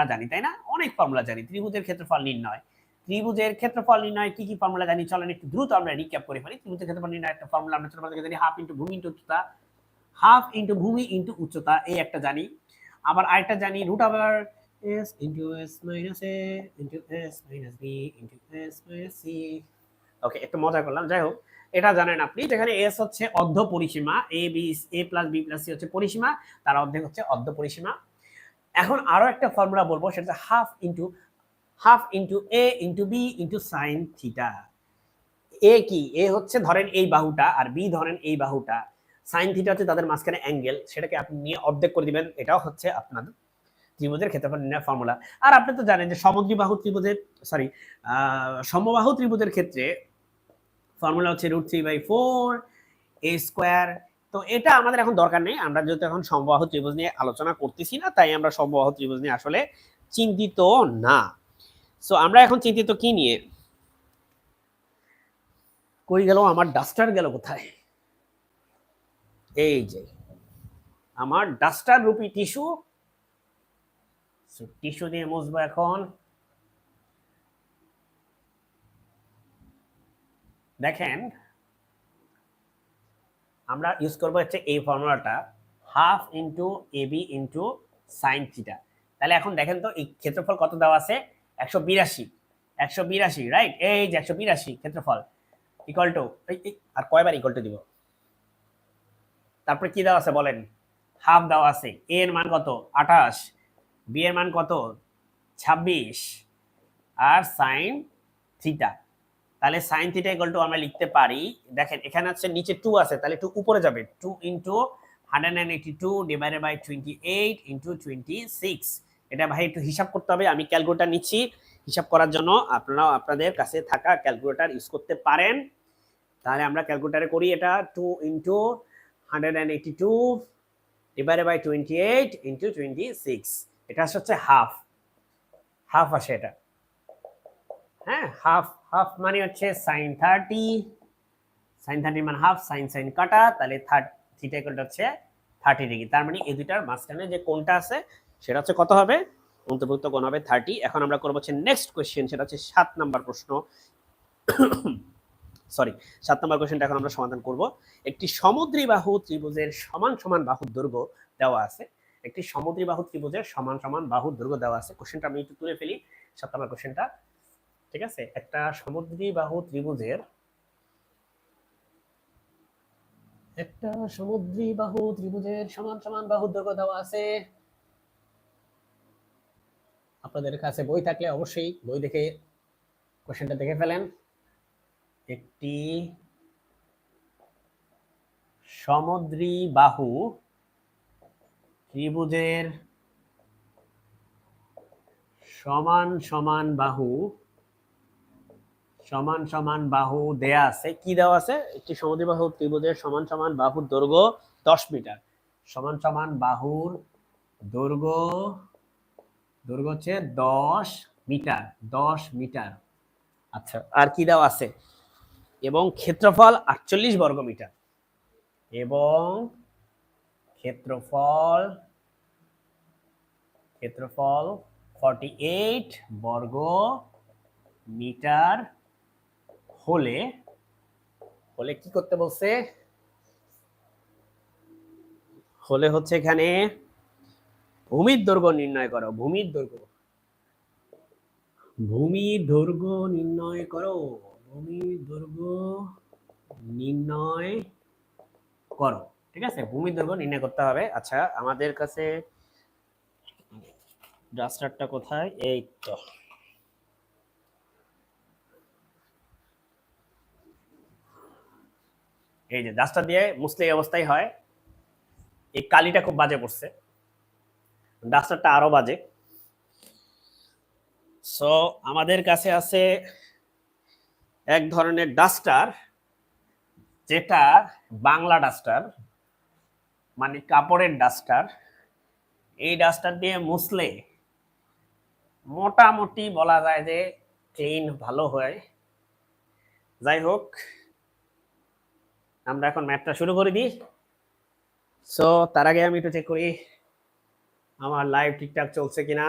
আমরা জানি, তাই না? অনেক ফর্মুলা জানি। ত্রিভুজের ক্ষেত্রফল নির্ণয়। ত্রিভুজের ক্ষেত্রফল নির্ণয় কি কি ফর্মুলা জানি? চলেন একটু দ্রুত আমরা রিক্যাপ করে ফেলি। ত্রিভুজের ক্ষেত্রফল নির্ণয় একটা ফর্মুলা আমরা ছোটবেলা থেকে জানি হাফ ইন্টু ভূমি ইন্টু উচ্চতা। হাফ ইন্টু ভূমি ইন্টু উচ্চতা, এই একটা জানি। আবার আরেকটা জানি রুট আবার S into S minus A into S minus B into S minus C okay একটু মজা করলাম। যাই হোক, এটা জানেন আপনি, যেখানে এস হচ্ছে অর্ধ পরিসীমা A B A plus B plus C হচ্ছে পরিসীমা, তার অর্ধেক হচ্ছে অর্ধ পরিসীমা। এখন আরও একটা ফর্মুলা বলব, সেটা half into half into A into B into sine theta A কি? এ হচ্ছে ধরেন এই বাহুটা আর বি ধরেন এই বাহুটা। সাইন থিটা হচ্ছে তাদের মাঝখানে অ্যাঙ্গেল সেটাকে আপনি নিয়ে অর্ধেক করে দিবেন। এটাও হচ্ছে আপনার ত্রিভুজের ক্ষেত্রফল নির্ণয় ফর্মুলা আর আপনি তো জানেন যে সমদ্বিবাহু ত্রিভুজের সরি সমবাহু ত্রিভুজের ক্ষেত্রে ফর্মুলা হচ্ছে root three by four A square তো এটা আমাদের এখন দরকার নেই। আমরা যেহেতু এখন সমবাহু ত্রিভুজ নিয়ে আলোচনা করতেছি না, তাই আমরা সমবাহু ত্রিভুজ নিয়ে আসলে চিন্তিত না। সো আমরা এখন চিন্তিত কি নিয়ে? কই গেল? আমার ডাস্টার গেল কোথায়? এই যে, আমার ডাস্টার রূপী টিস্যু। টিস্যু দিয়ে মুছবো এখন। দেখেন আমরা ইউজ করব হচ্ছে এই ফর্মুলাটা half into A B into sine theta তাহলে এখন দেখেন তো এই ক্ষেত্রফল কত দেওয়া আছে? একশো বিরাশি। একশো বিরাশি রাইট এই যে একশো বিরাশি ক্ষেত্রফল। ইকুয়াল টু আর কয়বার ইকুয়াল টু দিব? তারপরে কি দেওয়া আছে বলেন? হাফ দেওয়া আছে। এ এর মান কত? আঠাশ। বি এর মান কত? ছাব্বিশ। আর সাইন থিটা তাহলে সাইন থিটা ইকুয়াল টু আমরা লিখতে পারি, দেখেন এখানে হচ্ছে নিচে টু আছে, তাহলে টু উপরে যাবে two into hundred two divided by twenty eight into twenty six এটা ভাই একটু হিসাব করতে হবে, আমি ক্যালকুলেটার নিচ্ছি, হিসাব করার জন্য আপনারাও আপনাদের কাছে থাকা ক্যালকুলেটার ইউজ করতে পারেন। তাহলে আমরা ক্যালকুলেটারে করি এটা two into hundred two divided by twenty eight into twenty six এটা হচ্ছে হাফ হাফ আসে এটা। হ্যাঁ হাফ হাফ মানে হচ্ছে সাইন থার্টি সাইন থার্টি মানে হাফ সাইন সাইন কাটা, তাহলে থিটা ইকুয়ালটা হচ্ছে থার্টি ডিগ্রি তার মানে এই দুইটার মাঝখানে যে কোনটা আছে, সেটা হচ্ছে কত হবে? অন্তর্ভুক্ত কোণ হবে থার্টি এখন আমরা করব হচ্ছে নেক্সট কোয়েশ্চেন সেটা হচ্ছে সাত নাম্বার প্রশ্ন। সরি সাত নম্বর কোয়েশ্চেনটা এখন আমরা সমাধান করব। একটি সমুদ্রী বাহু ত্রিভুজের সমান সমান বাহুর দৈর্ঘ্য দেওয়া আছে। একটি সমুদ্রী বাহু ত্রিভুজের সমান সমান বাহুর দৈর্ঘ্য দেওয়া আছে। কোশ্চেনটা আমি একটু তুলে ফেলি। সাত নম্বর কোশ্চেনটা ঠিক আছে? একটা সমুদ্রী বাহু ত্রিভুজের, একটা সমুদ্রী বাহু ত্রিভুজের সমান সমান বাহুর দৈর্ঘ্য দেওয়া আছে। আপনাদের কাছে বই থাকলে অবশ্যই বই দেখে কোশ্চেনটা দেখে ফেলেন। একটি সমুদ্রী বাহু ত্রিভুজের সমান সমান বাহু সমান সমান বাহু দেয়া আছে। কি দেওয়া আছে? একটি সমুদ্রী বাহু ত্রিভুজের সমান সমান বাহুর দৈর্ঘ্য দশ মিটার। সমান সমান বাহুর দৈর্ঘ্য দৈর্ঘ্য হচ্ছে দশ মিটার দশ মিটার। আচ্ছা আর কি দেওয়া আছে? এবং ক্ষেত্রফল আটচল্লিশ বর্গ মিটার। এবং ক্ষেত্রফল ক্ষেত্রফল ফর্টি এইট বর্গ মিটার হলে হলে কি করতে বলছে? হলে হচ্ছে এখানে ভূমির দৈর্ঘ্য নির্ণয় করো, ভূমির দৈর্ঘ্য। ভূমির দৈর্ঘ্য নির্ণয় করো, ভূমির দৈর্ঘ্য নির্ণয় করো, ঠিক আছে? ভূমির দৈর্ঘ্য নির্ণয় করতে হবে। আচ্ছা আমাদের কাছে ডাস্টারটা কোথায়? এই তো। এই যে ডাস্টার দিয়ে মুসলে অবস্থায় হয়, এই কালিটা খুব বাজে পড়ছে। ডাস্টারটা আরও বাজে। সো আমাদের কাছে আছে এক ধরনের ডাস্টার, যেটা বাংলা ডাস্টার মানে কাপড়ের ডাস্টার। এই ডাস্টার দিয়ে মুছলে মোটামুটি বলা যায় যে ক্লিন ভালো হয়। যাই হোক আমরা এখন ম্যাপটা শুরু করে দিই। সো তার আগে আমি একটু চেক করি, আমার লাইভ ঠিকঠাক চলছে কিনা।